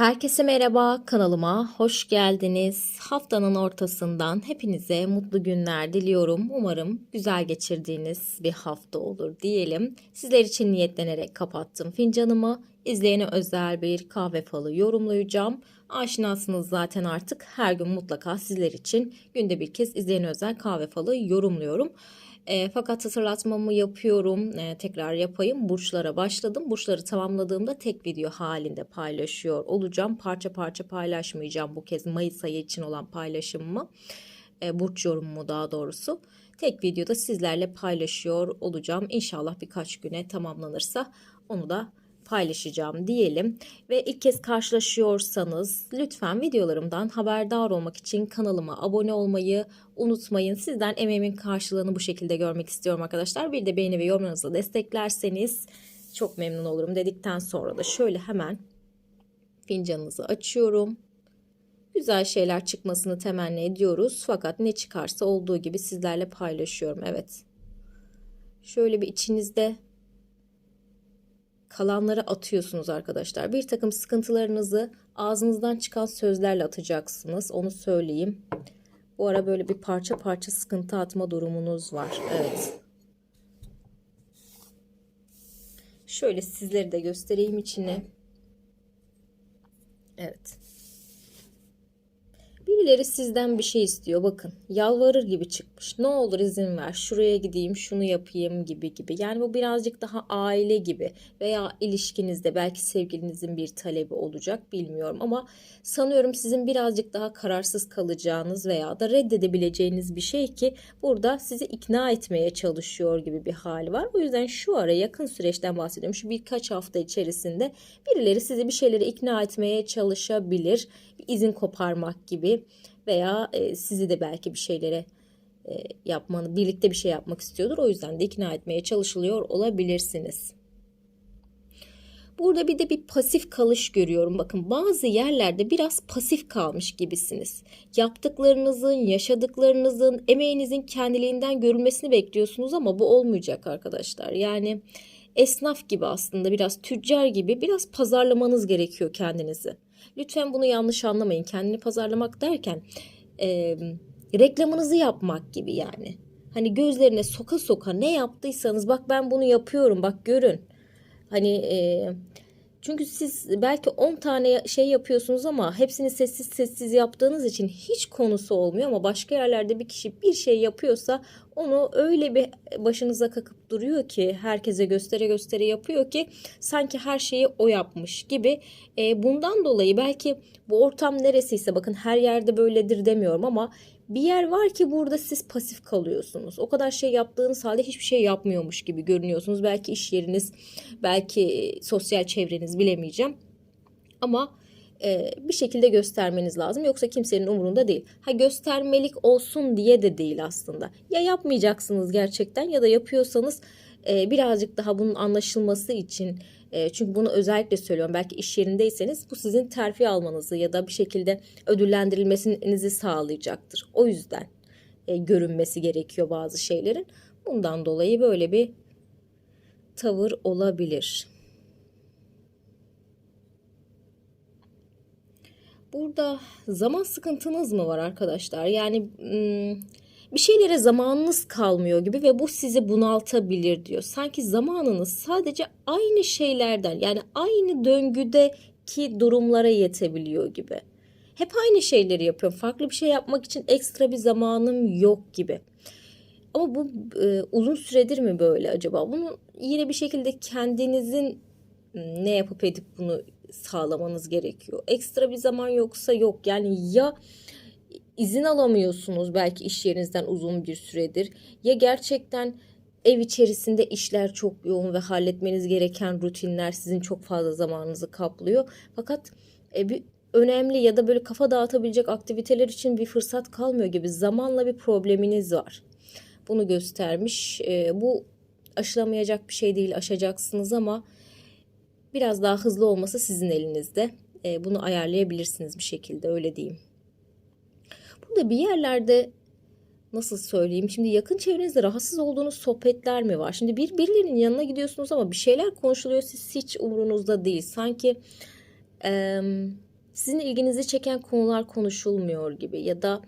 Herkese merhaba, kanalıma hoş geldiniz. Haftanın ortasından hepinize mutlu günler diliyorum. Umarım güzel geçirdiğiniz bir hafta olur diyelim. Sizler için niyetlenerek kapattım fincanımı. İzleyene özel bir kahve falı yorumlayacağım. Aşinasınız zaten artık her gün mutlaka sizler için günde bir kez izleyene özel kahve falı yorumluyorum. E, fakat hatırlatmamı yapıyorum. E, tekrar yapayım. Burçlara başladım. Burçları tamamladığımda tek video halinde paylaşıyor olacağım. Parça parça paylaşmayacağım bu kez Mayıs ayı için olan paylaşımımı. E, burç yorumumu daha doğrusu. Tek videoda sizlerle paylaşıyor olacağım. İnşallah birkaç güne tamamlanırsa onu da paylaşacağım diyelim. Ve ilk kez karşılaşıyorsanız lütfen videolarımdan haberdar olmak için kanalıma abone olmayı unutmayın. Sizden emeğimin karşılığını bu şekilde görmek istiyorum arkadaşlar. Bir de beğeni ve yorumlarınızla desteklerseniz çok memnun olurum dedikten sonra da şöyle hemen fincanınızı açıyorum. Güzel şeyler çıkmasını temenni ediyoruz. Fakat ne çıkarsa olduğu gibi sizlerle paylaşıyorum. Evet. Şöyle bir içinizde kalanları atıyorsunuz arkadaşlar. Bir takım sıkıntılarınızı ağzınızdan çıkan sözlerle atacaksınız. Onu söyleyeyim. Bu ara böyle bir parça parça sıkıntı atma durumunuz var. Evet. Şöyle sizleri de göstereyim içine. Evet. Birileri sizden bir şey istiyor. Bakın yalvarır gibi çıkmış. Ne olur izin ver. Şuraya gideyim, şunu yapayım gibi gibi. Yani bu birazcık daha aile gibi veya ilişkinizde belki sevgilinizin bir talebi olacak bilmiyorum ama sanıyorum sizin birazcık daha kararsız kalacağınız veya da reddedebileceğiniz bir şey ki burada sizi ikna etmeye çalışıyor gibi bir hali var. O yüzden şu ara yakın süreçten bahsediyorum. Şu birkaç hafta içerisinde birileri sizi bir şeylere ikna etmeye çalışabilir. İzin koparmak gibi veya e, sizi de belki bir şeylere e, yapmanı, birlikte bir şey yapmak istiyordur. O yüzden de ikna etmeye çalışılıyor olabilirsiniz. Burada bir de bir pasif kalış görüyorum. Bakın bazı yerlerde biraz pasif kalmış gibisiniz. Yaptıklarınızın, yaşadıklarınızın, emeğinizin kendiliğinden görülmesini bekliyorsunuz ama bu olmayacak arkadaşlar. Yani esnaf gibi aslında biraz tüccar gibi biraz pazarlamanız gerekiyor kendinizi. Lütfen bunu yanlış anlamayın. Kendini pazarlamak derken e, reklamınızı yapmak gibi yani. Hani gözlerine soka soka ne yaptıysanız bak ben bunu yapıyorum bak görün. Hani e, çünkü siz belki 10 tane şey yapıyorsunuz ama hepsini sessiz sessiz yaptığınız için hiç konusu olmuyor ama başka yerlerde bir kişi bir şey yapıyorsa onu öyle bir başınıza kakıp duruyor ki herkese göstere göstere yapıyor ki sanki her şeyi o yapmış gibi. E, bundan dolayı belki bu ortam neresiyse bakın her yerde böyledir demiyorum ama bir yer var ki burada siz pasif kalıyorsunuz. O kadar şey yaptığınız halde hiçbir şey yapmıyormuş gibi görünüyorsunuz. Belki iş yeriniz, belki sosyal çevreniz bilemeyeceğim. Ama e, bir şekilde göstermeniz lazım. Yoksa kimsenin umurunda değil. Ha göstermelik olsun diye de değil aslında. Ya yapmayacaksınız gerçekten ya da yapıyorsanız e, birazcık daha bunun anlaşılması için e, çünkü bunu özellikle söylüyorum. Belki iş yerindeyseniz bu sizin terfi almanızı ya da bir şekilde ödüllendirilmesinizi sağlayacaktır. O yüzden e, görünmesi gerekiyor bazı şeylerin. Bundan dolayı böyle bir tavır olabilir. Burada zaman sıkıntınız mı var arkadaşlar? Yani bir şeylere zamanınız kalmıyor gibi ve bu sizi bunaltabilir diyor. Sanki zamanınız sadece aynı şeylerden yani aynı döngüdeki durumlara yetebiliyor gibi. Hep aynı şeyleri yapıyorum. Farklı bir şey yapmak için ekstra bir zamanım yok gibi. Ama bu e, uzun süredir mi böyle acaba? Bunu yine bir şekilde kendinizin ne yapıp edip bunu sağlamanız gerekiyor. Ekstra bir zaman yoksa yok. Yani ya izin alamıyorsunuz belki iş yerinizden uzun bir süredir ya gerçekten ev içerisinde işler çok yoğun ve halletmeniz gereken rutinler sizin çok fazla zamanınızı kaplıyor. Fakat e, bir önemli ya da böyle kafa dağıtabilecek aktiviteler için bir fırsat kalmıyor gibi zamanla bir probleminiz var. Bunu göstermiş. E, bu aşılamayacak bir şey değil aşacaksınız ama biraz daha hızlı olması sizin elinizde. E, bunu ayarlayabilirsiniz bir şekilde öyle diyeyim. Burada bir yerlerde nasıl söyleyeyim şimdi yakın çevrenizde rahatsız olduğunuz sohbetler mi var? Şimdi bir birilerinin yanına gidiyorsunuz ama bir şeyler konuşuluyor siz hiç umurunuzda değil. Sanki e, Sizin ilginizi çeken konular konuşulmuyor gibi ya da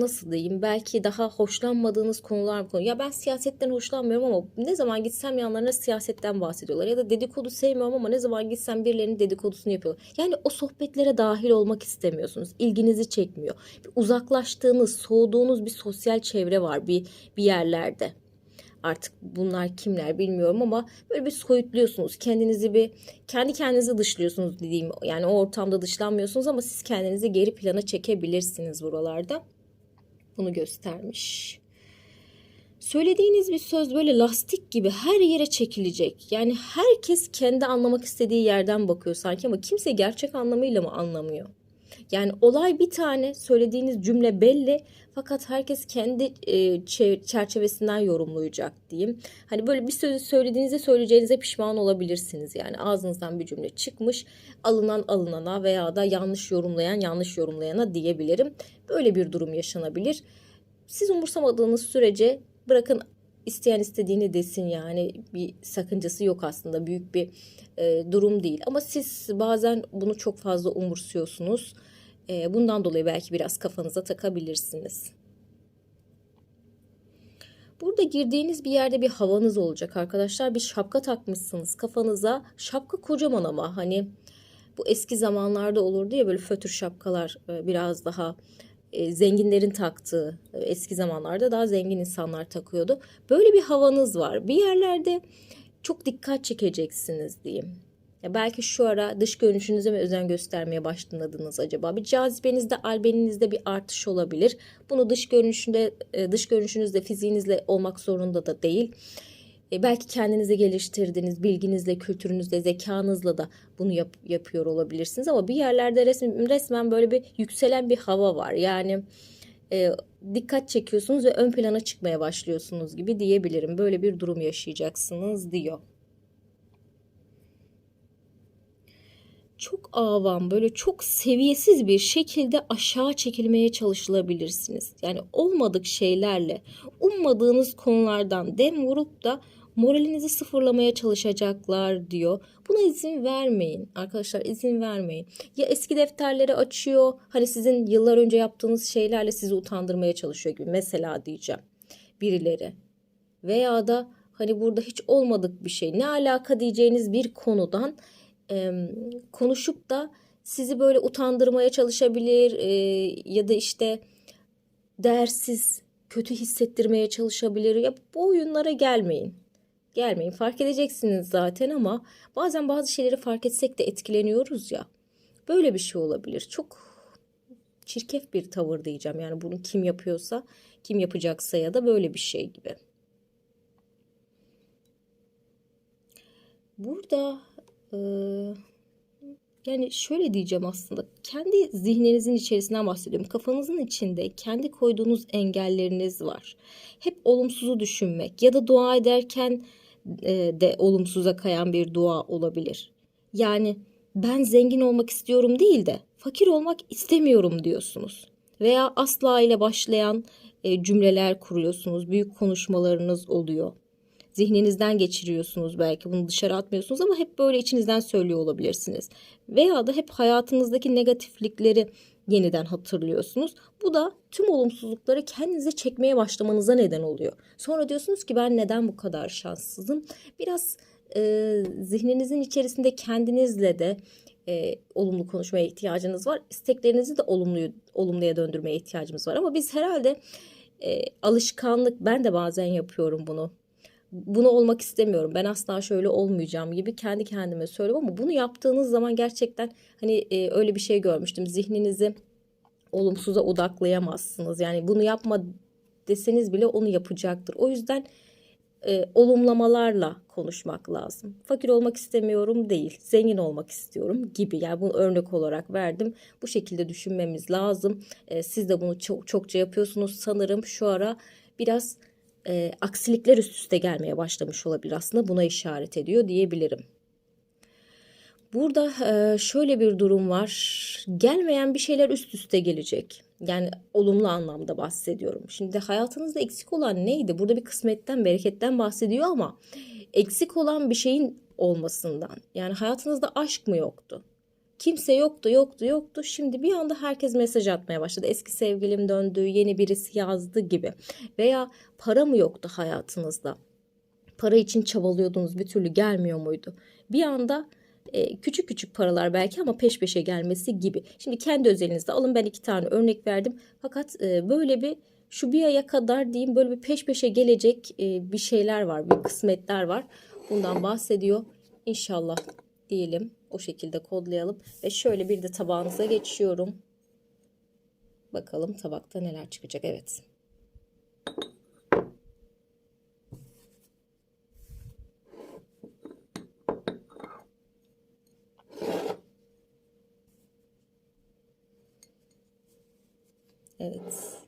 nasıl diyeyim belki daha hoşlanmadığınız konular konu. Ya ben siyasetten hoşlanmıyorum ama ne zaman gitsem yanlarına siyasetten bahsediyorlar. Ya da dedikodu sevmiyorum ama ne zaman gitsem birilerinin dedikodusunu yapıyorlar. Yani o sohbetlere dahil olmak istemiyorsunuz. İlginizi çekmiyor. Bir uzaklaştığınız, soğuduğunuz bir sosyal çevre var bir, bir yerlerde. Artık bunlar kimler bilmiyorum ama böyle bir soyutluyorsunuz. Kendinizi bir kendi kendinizi dışlıyorsunuz dediğim. Yani o ortamda dışlanmıyorsunuz ama siz kendinizi geri plana çekebilirsiniz buralarda bunu göstermiş. Söylediğiniz bir söz böyle lastik gibi her yere çekilecek. Yani herkes kendi anlamak istediği yerden bakıyor sanki ama kimse gerçek anlamıyla mı anlamıyor? Yani olay bir tane, söylediğiniz cümle belli fakat herkes kendi e, çerçevesinden yorumlayacak diyeyim. Hani böyle bir sözü söylediğinizde söyleyeceğinize pişman olabilirsiniz. Yani ağzınızdan bir cümle çıkmış, alınan alınana veya da yanlış yorumlayan yanlış yorumlayana diyebilirim. Böyle bir durum yaşanabilir. Siz umursamadığınız sürece bırakın isteyen istediğini desin yani bir sakıncası yok aslında büyük bir e, durum değil ama siz bazen bunu çok fazla umursuyorsunuz e, bundan dolayı belki biraz kafanıza takabilirsiniz. Burada girdiğiniz bir yerde bir havanız olacak arkadaşlar. Bir şapka takmışsınız kafanıza. Şapka kocaman ama hani bu eski zamanlarda olurdu ya böyle fötür şapkalar e, biraz daha e, zenginlerin taktığı e, eski zamanlarda daha zengin insanlar takıyordu. Böyle bir havanız var. Bir yerlerde çok dikkat çekeceksiniz diyeyim. Ya belki şu ara dış görünüşünüze mi özen göstermeye başladınız acaba? Bir cazibenizde, albeninizde bir artış olabilir. Bunu dış görünüşünde, dış görünüşünüzde, fiziğinizle olmak zorunda da değil. E, belki kendinizi geliştirdiniz, bilginizle, kültürünüzle, zekanızla da bunu yap, yapıyor olabilirsiniz. Ama bir yerlerde resmen, resmen böyle bir yükselen bir hava var. Yani e, dikkat çekiyorsunuz ve ön plana çıkmaya başlıyorsunuz gibi diyebilirim. Böyle bir durum yaşayacaksınız diyor. Çok avam böyle çok seviyesiz bir şekilde aşağı çekilmeye çalışılabilirsiniz. Yani olmadık şeylerle ummadığınız konulardan dem vurup da moralinizi sıfırlamaya çalışacaklar diyor. Buna izin vermeyin arkadaşlar izin vermeyin. Ya eski defterleri açıyor hani sizin yıllar önce yaptığınız şeylerle sizi utandırmaya çalışıyor gibi mesela diyeceğim birileri. Veya da hani burada hiç olmadık bir şey ne alaka diyeceğiniz bir konudan e, konuşup da sizi böyle utandırmaya çalışabilir e, ya da işte değersiz kötü hissettirmeye çalışabilir. Ya bu oyunlara gelmeyin. Gelmeyin. Fark edeceksiniz zaten ama bazen bazı şeyleri fark etsek de etkileniyoruz ya. Böyle bir şey olabilir. Çok çirkef bir tavır diyeceğim. Yani bunu kim yapıyorsa, kim yapacaksa ya da böyle bir şey gibi. Burada ee, yani şöyle diyeceğim aslında kendi zihninizin içerisinden bahsediyorum. Kafanızın içinde kendi koyduğunuz engelleriniz var. Hep olumsuzu düşünmek ya da dua ederken e, de olumsuza kayan bir dua olabilir. Yani ben zengin olmak istiyorum değil de fakir olmak istemiyorum diyorsunuz. Veya asla ile başlayan e, cümleler kuruyorsunuz. Büyük konuşmalarınız oluyor zihninizden geçiriyorsunuz belki bunu dışarı atmıyorsunuz ama hep böyle içinizden söylüyor olabilirsiniz. Veya da hep hayatınızdaki negatiflikleri yeniden hatırlıyorsunuz. Bu da tüm olumsuzlukları kendinize çekmeye başlamanıza neden oluyor. Sonra diyorsunuz ki ben neden bu kadar şanssızım? Biraz e, zihninizin içerisinde kendinizle de e, olumlu konuşmaya ihtiyacınız var. İsteklerinizi de olumlu olumluya döndürmeye ihtiyacımız var. Ama biz herhalde e, alışkanlık ben de bazen yapıyorum bunu bunu olmak istemiyorum. Ben asla şöyle olmayacağım gibi kendi kendime söylüyorum ama bunu yaptığınız zaman gerçekten hani e, öyle bir şey görmüştüm. Zihninizi olumsuza odaklayamazsınız. Yani bunu yapma deseniz bile onu yapacaktır. O yüzden e, olumlamalarla konuşmak lazım. Fakir olmak istemiyorum değil, zengin olmak istiyorum gibi. Yani bunu örnek olarak verdim. Bu şekilde düşünmemiz lazım. E, siz de bunu çok çokça yapıyorsunuz sanırım. Şu ara biraz e, aksilikler üst üste gelmeye başlamış olabilir aslında buna işaret ediyor diyebilirim. Burada e, şöyle bir durum var. Gelmeyen bir şeyler üst üste gelecek. Yani olumlu anlamda bahsediyorum. Şimdi hayatınızda eksik olan neydi? Burada bir kısmetten, bereketten bahsediyor ama eksik olan bir şeyin olmasından. Yani hayatınızda aşk mı yoktu? Kimse yoktu, yoktu, yoktu. Şimdi bir anda herkes mesaj atmaya başladı. Eski sevgilim döndü, yeni birisi yazdı gibi. Veya para mı yoktu hayatınızda? Para için çabalıyordunuz, bir türlü gelmiyor muydu? Bir anda e, küçük küçük paralar belki ama peş peşe gelmesi gibi. Şimdi kendi özelinizde alın ben iki tane örnek verdim. Fakat e, böyle bir şu bir aya kadar diyeyim böyle bir peş peşe gelecek e, bir şeyler var, bir kısmetler var. Bundan bahsediyor. İnşallah diyelim. O şekilde kodlayalım. Ve şöyle bir de tabağınıza geçiyorum. Bakalım tabakta neler çıkacak. Evet. Evet.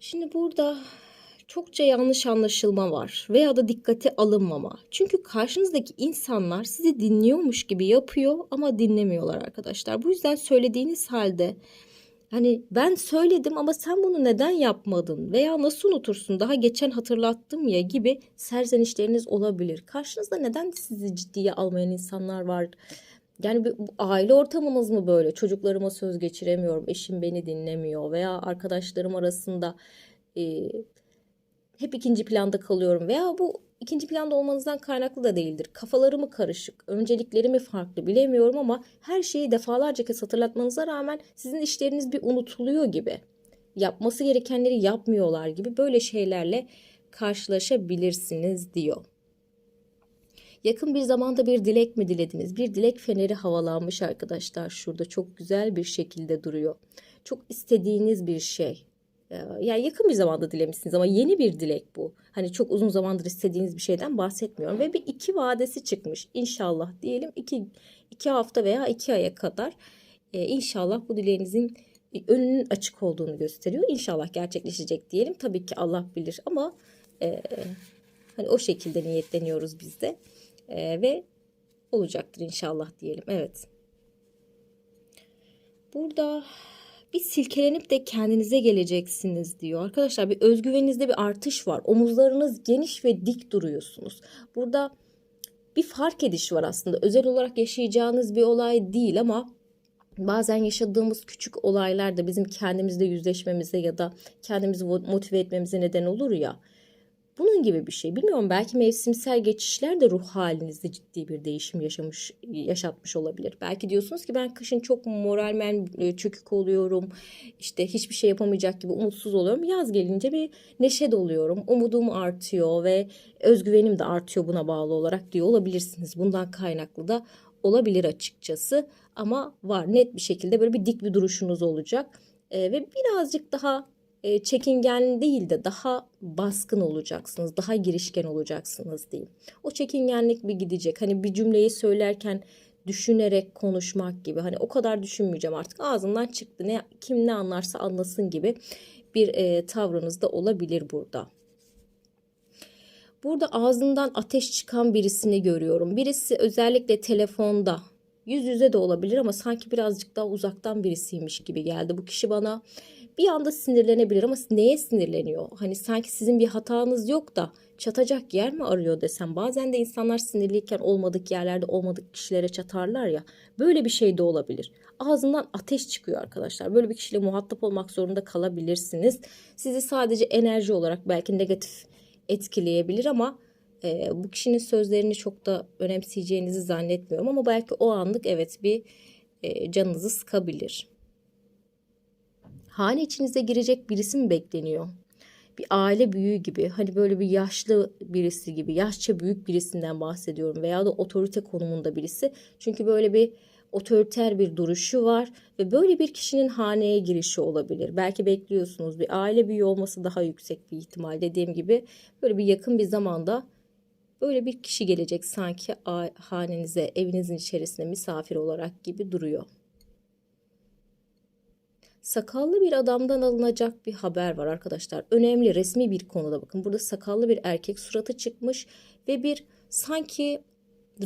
Şimdi burada çokça yanlış anlaşılma var veya da dikkate alınmama. Çünkü karşınızdaki insanlar sizi dinliyormuş gibi yapıyor ama dinlemiyorlar arkadaşlar. Bu yüzden söylediğiniz halde hani ben söyledim ama sen bunu neden yapmadın veya nasıl unutursun daha geçen hatırlattım ya gibi serzenişleriniz olabilir. Karşınızda neden sizi ciddiye almayan insanlar var? Yani bu aile ortamınız mı böyle? Çocuklarıma söz geçiremiyorum, eşim beni dinlemiyor veya arkadaşlarım arasında hep ikinci planda kalıyorum veya bu ikinci planda olmanızdan kaynaklı da değildir. Kafaları mı karışık, öncelikleri mi farklı bilemiyorum ama her şeyi defalarca kez hatırlatmanıza rağmen sizin işleriniz bir unutuluyor gibi. Yapması gerekenleri yapmıyorlar gibi böyle şeylerle karşılaşabilirsiniz diyor. Yakın bir zamanda bir dilek mi dilediniz? Bir dilek feneri havalanmış arkadaşlar şurada çok güzel bir şekilde duruyor. Çok istediğiniz bir şey. Ee, yani yakın bir zamanda dilemişsiniz ama yeni bir dilek bu. Hani çok uzun zamandır istediğiniz bir şeyden bahsetmiyorum. Ve bir iki vadesi çıkmış. İnşallah diyelim iki, iki hafta veya iki aya kadar e, inşallah bu dileğinizin önünün açık olduğunu gösteriyor. İnşallah gerçekleşecek diyelim. Tabii ki Allah bilir ama e, hani o şekilde niyetleniyoruz biz de. E, ve olacaktır inşallah diyelim. Evet. Burada bir silkelenip de kendinize geleceksiniz diyor. Arkadaşlar bir özgüveninizde bir artış var. Omuzlarınız geniş ve dik duruyorsunuz. Burada bir fark ediş var aslında. Özel olarak yaşayacağınız bir olay değil ama bazen yaşadığımız küçük olaylar da bizim kendimizle yüzleşmemize ya da kendimizi motive etmemize neden olur ya. Bunun gibi bir şey. Bilmiyorum belki mevsimsel geçişler de ruh halinizde ciddi bir değişim yaşamış yaşatmış olabilir. Belki diyorsunuz ki ben kışın çok moralmen e, çökük oluyorum. İşte hiçbir şey yapamayacak gibi umutsuz oluyorum. Yaz gelince bir neşe doluyorum. Umudum artıyor ve özgüvenim de artıyor buna bağlı olarak diyor olabilirsiniz. Bundan kaynaklı da olabilir açıkçası. Ama var net bir şekilde böyle bir dik bir duruşunuz olacak. Ee, ve birazcık daha e, çekingen değil de daha baskın olacaksınız, daha girişken olacaksınız diyeyim. O çekingenlik bir gidecek. Hani bir cümleyi söylerken düşünerek konuşmak gibi. Hani o kadar düşünmeyeceğim artık ağzından çıktı. Ne kim ne anlarsa anlasın gibi bir e, tavrınız da olabilir burada. Burada ağzından ateş çıkan birisini görüyorum. Birisi özellikle telefonda yüz yüze de olabilir ama sanki birazcık daha uzaktan birisiymiş gibi geldi. Bu kişi bana bir anda sinirlenebilir ama neye sinirleniyor? Hani sanki sizin bir hatanız yok da çatacak yer mi arıyor desem. Bazen de insanlar sinirliyken olmadık yerlerde olmadık kişilere çatarlar ya. Böyle bir şey de olabilir. Ağzından ateş çıkıyor arkadaşlar. Böyle bir kişiyle muhatap olmak zorunda kalabilirsiniz. Sizi sadece enerji olarak belki negatif etkileyebilir ama e, bu kişinin sözlerini çok da önemseyeceğinizi zannetmiyorum. Ama belki o anlık evet bir e, canınızı sıkabilir hane içinize girecek birisi mi bekleniyor? Bir aile büyüğü gibi hani böyle bir yaşlı birisi gibi yaşça büyük birisinden bahsediyorum veya da otorite konumunda birisi. Çünkü böyle bir otoriter bir duruşu var ve böyle bir kişinin haneye girişi olabilir. Belki bekliyorsunuz bir aile büyüğü olması daha yüksek bir ihtimal dediğim gibi böyle bir yakın bir zamanda böyle bir kişi gelecek sanki hanenize evinizin içerisinde misafir olarak gibi duruyor sakallı bir adamdan alınacak bir haber var arkadaşlar. Önemli resmi bir konuda bakın. Burada sakallı bir erkek suratı çıkmış ve bir sanki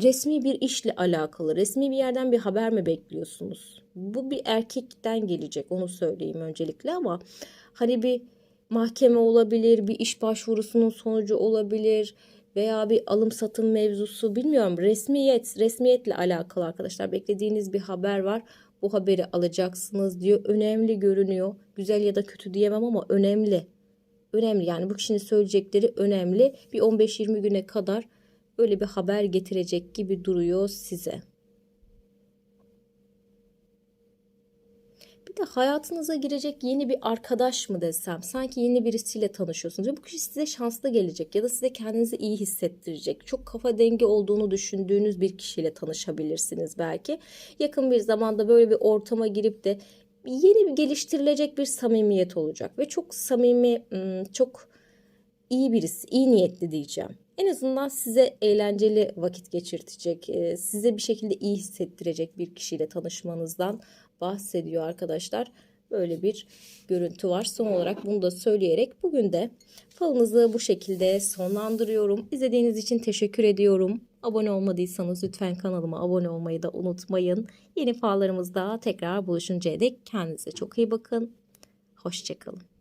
resmi bir işle alakalı, resmi bir yerden bir haber mi bekliyorsunuz? Bu bir erkekten gelecek onu söyleyeyim öncelikle ama hani bir mahkeme olabilir, bir iş başvurusunun sonucu olabilir, veya bir alım satım mevzusu bilmiyorum resmiyet resmiyetle alakalı arkadaşlar beklediğiniz bir haber var bu haberi alacaksınız diyor. Önemli görünüyor. Güzel ya da kötü diyemem ama önemli. Önemli. Yani bu kişinin söyleyecekleri önemli. Bir 15-20 güne kadar böyle bir haber getirecek gibi duruyor size. De hayatınıza girecek yeni bir arkadaş mı desem sanki yeni birisiyle tanışıyorsunuz ve bu kişi size şanslı gelecek ya da size kendinizi iyi hissettirecek. Çok kafa dengi olduğunu düşündüğünüz bir kişiyle tanışabilirsiniz belki. Yakın bir zamanda böyle bir ortama girip de yeni bir geliştirilecek bir samimiyet olacak ve çok samimi, çok iyi birisi, iyi niyetli diyeceğim. En azından size eğlenceli vakit geçirtecek, size bir şekilde iyi hissettirecek bir kişiyle tanışmanızdan bahsediyor arkadaşlar. Böyle bir görüntü var. Son olarak bunu da söyleyerek bugün de falınızı bu şekilde sonlandırıyorum. İzlediğiniz için teşekkür ediyorum. Abone olmadıysanız lütfen kanalıma abone olmayı da unutmayın. Yeni fallarımızda tekrar buluşuncaya dek kendinize çok iyi bakın. Hoşçakalın.